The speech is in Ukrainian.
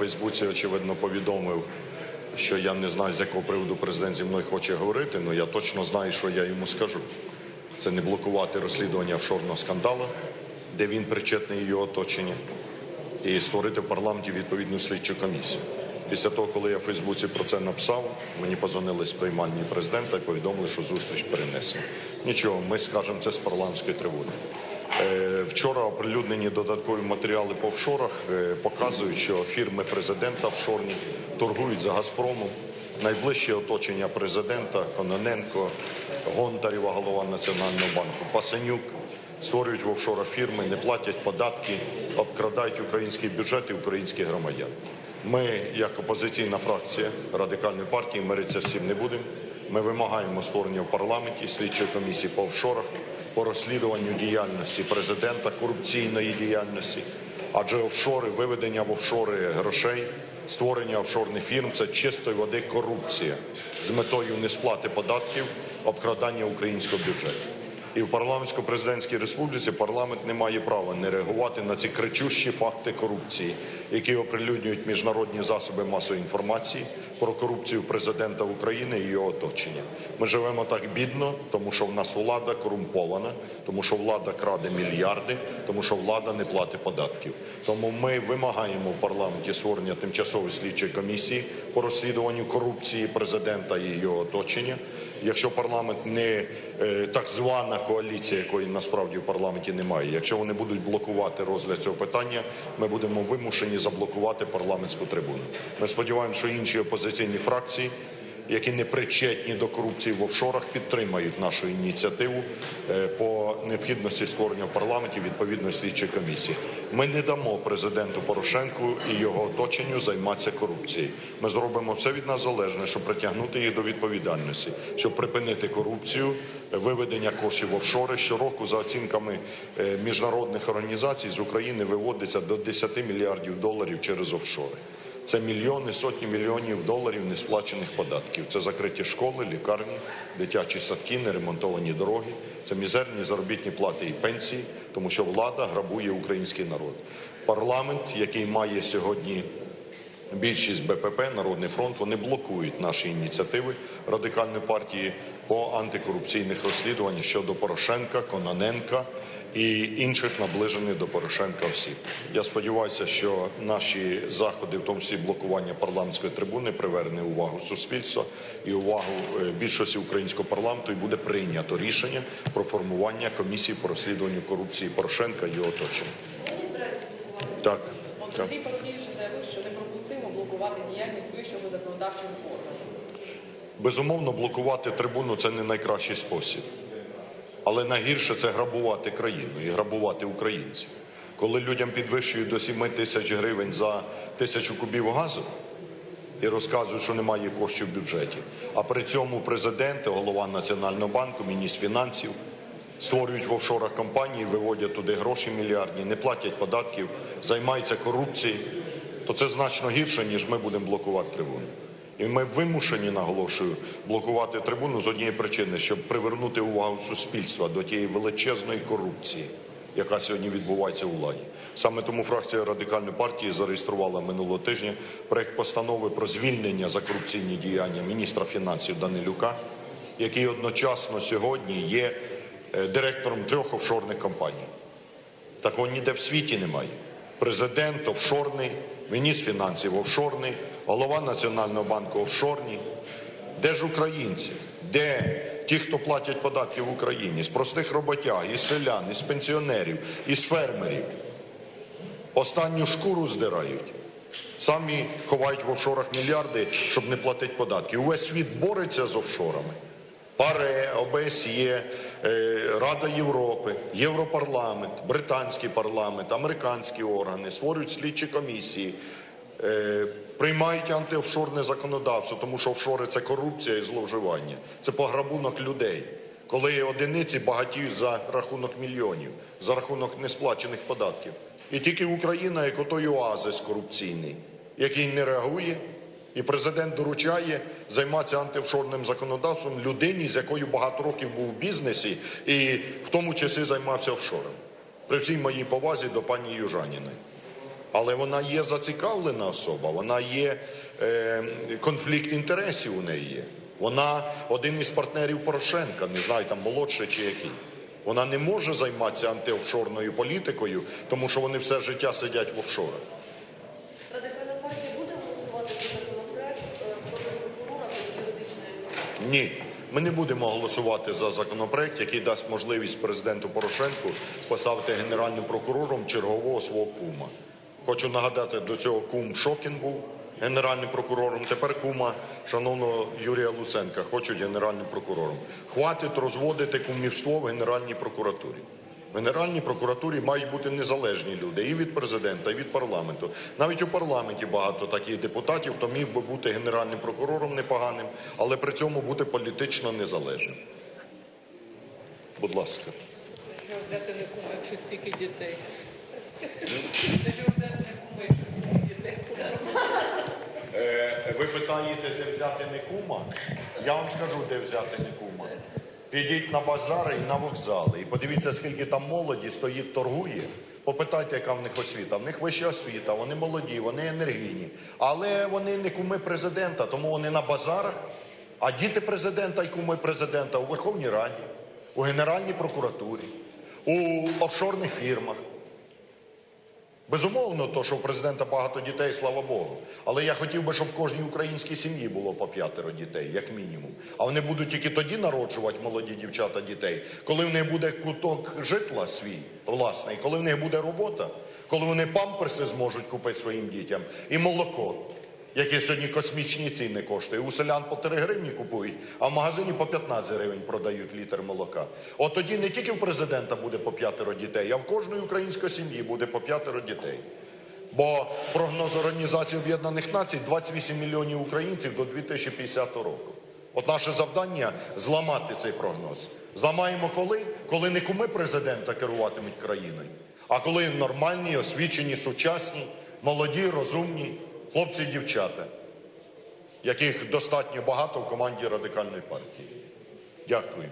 Фейсбуці, очевидно, повідомив, що я не знаю, з якого приводу президент зі мною хоче говорити, але я точно знаю, що я йому скажу. Це не блокувати розслідування офшорного скандалу, де він причетний і його оточення, і створити в парламенті відповідну слідчу комісію. Після того, коли я в Фейсбуці про це написав, мені позвонили з приймальні президента і повідомили, що зустріч перенесена. Нічого, ми скажемо це з парламентської трибуни. Е, Вчора оприлюднені додаткові матеріали по офшорах е, показують, що фірми президента офшорні торгують за Газпромом. Найближче оточення президента Кононенко, Гонтарєва, голова Національного банку, Пасенюк створюють в офшорах фірми, не платять податки, обкрадають український бюджет і українських громадян. Ми, як опозиційна фракція радикальної партії, миритися цим не будемо. Ми вимагаємо створення в парламенті слідчої комісії по офшорах, по розслідуванню діяльності президента, корупційної діяльності. Адже офшори, виведення в офшори грошей, створення офшорних фірм це чистої води корупція з метою несплати податків, обкрадання українського бюджету. І в парламентсько-президентській республіці парламент не має права не реагувати на ці кричущі факти корупції, які оприлюднюють міжнародні засоби масової інформації про корупцію президента України і його оточення. Ми живемо так бідно, тому що в нас влада корумпована, тому що влада краде мільярди, тому що влада не платить податків. Тому ми вимагаємо в парламенті створення тимчасової слідчої комісії по розслідуванню корупції президента і його оточення. Якщо парламент не е, так звана коаліція, якої насправді в парламенті немає, якщо вони будуть блокувати розгляд цього питання, ми будемо вимушені заблокувати парламентську трибуну. Ми сподіваємося, що інші опозиційні фракції, які не причетні до корупції в офшорах, підтримають нашу ініціативу е, по необхідності створення в парламенті відповідної слідчої комісії. Ми не дамо президенту Порошенку і його оточенню займатися корупцією. Ми зробимо все від нас залежне, щоб притягнути їх до відповідальності, щоб припинити корупцію, виведення коштів в офшори. Щороку, за оцінками е, міжнародних організацій, з України виводиться до 10 мільярдів доларів через офшори. Це мільйони, сотні мільйонів доларів несплачених податків. Це закриті школи, лікарні, дитячі садки, неремонтовані дороги. Це мізерні заробітні плати і пенсії, тому що влада грабує український народ. Парламент, який має сьогодні більшість БПП, Народний фронт, вони блокують наші ініціативи радикальної партії по антикорупційних розслідуваннях щодо Порошенка, Кононенка і інших наближених до Порошенка осіб. Я сподіваюся, що наші заходи, в тому числі блокування парламентської трибуни, приверне увагу суспільства і увагу е, більшості українського парламенту, і буде прийнято рішення про формування комісії по розслідуванню корупції Порошенка і його оточення. Так, так. Безумовно, блокувати трибуну це не найкращий спосіб. Але найгірше це грабувати країну і грабувати українців. Коли людям підвищують до 7 тисяч гривень за тисячу кубів газу і розказують, що немає коштів в бюджеті, а при цьому президент, голова Національного банку, міністр фінансів створюють в офшорах компанії, виводять туди гроші мільярдні, не платять податків, займаються корупцією, то це значно гірше, ніж ми будемо блокувати трибуну. І ми вимушені, наголошую, блокувати трибуну з однієї причини, щоб привернути увагу суспільства до тієї величезної корупції, яка сьогодні відбувається у владі. Саме тому фракція радикальної партії зареєструвала минулого тижня проект постанови про звільнення за корупційні діяння міністра фінансів Данилюка, який одночасно сьогодні є е, директором трьох офшорних компаній. Такого ніде в світі немає. Президент офшорний, міністр фінансів офшорний, голова Національного банку офшорний. Де ж українці? Де ті, хто платять податки в Україні? З простих роботяг, із селян, із пенсіонерів, із фермерів. Останню шкуру здирають. Самі ховають в офшорах мільярди, щоб не платити податки. Увесь світ бореться з офшорами. ПАРЕ, ОБСЄ, е, Рада Європи, Європарламент, британський парламент, американські органи створюють слідчі комісії, приймають антиофшорне законодавство, тому що офшори це корупція і зловживання, це пограбунок людей. Коли одиниці багатіють за рахунок мільйонів, за рахунок несплачених податків. І тільки Україна, як отой оазис корупційний, який не реагує, і президент доручає займатися антиофшорним законодавством людині, з якою багато років був в бізнесі, і в тому числі займався офшором. При всій моїй повазі до пані Южаніної. Але вона є зацікавлена особа, вона є е, конфлікт інтересів у неї є. Вона один із партнерів Порошенка, не знаю, там молодший чи який. Вона не може займатися антиофшорною політикою, тому що вони все життя сидять в офшорах. Радикальна партія буде голосувати за законопроект е, проти прокурора проти юридичної Ні, ми не будемо голосувати за законопроект, який дасть можливість президенту Порошенку поставити генеральним прокурором чергового свого кума. Хочу нагадати, до цього кум Шокін був генеральним прокурором. Тепер кума шановного Юрія Луценка хочуть генеральним прокурором. Хватить розводити кумівство в Генеральній прокуратурі. В Генеральній прокуратурі мають бути незалежні люди і від президента, і від парламенту. Навіть у парламенті багато таких депутатів, хто міг би бути генеральним прокурором непоганим, але при цьому бути політично незалежним. Будь ласка. Взяти не кума, якщо стільки дітей? Та що взяти не кума, якщо стільки дітей? Е, ви питаєте, де взяти не кума? Я вам скажу, де взяти не кума. Підіть на базари і на вокзали. І подивіться, скільки там молоді стоїть, торгує. Попитайте, яка в них освіта. В них вища освіта, вони молоді, вони енергійні. Але вони не куми президента, тому вони на базарах. А діти президента і куми президента у Верховній Раді, у Генеральній прокуратурі, у офшорних фірмах. Безумовно, то, що у президента багато дітей, слава Богу. Але я хотів би, щоб в кожній українській сім'ї було по п'ятеро дітей, як мінімум. А вони будуть тільки тоді народжувати молоді дівчата дітей, коли в них буде куток житла свій власний, коли в них буде робота, коли вони памперси зможуть купити своїм дітям і молоко. Яке сьогодні космічні ціни коштує. У селян по 3 гривні купують, а в магазині по 15 гривень продають літр молока. От тоді не тільки в президента буде по п'ятеро дітей, а в кожної української сім'ї буде по п'ятеро дітей. Бо прогноз Організації Об'єднаних Націй 28 мільйонів українців до 2050 року. От наше завдання зламати цей прогноз. Зламаємо коли? Коли не куми президента керуватимуть країною, а коли нормальні, освічені, сучасні, молоді, розумні хлопці і дівчата, яких достатньо багато в команді радикальної партії. Дякую.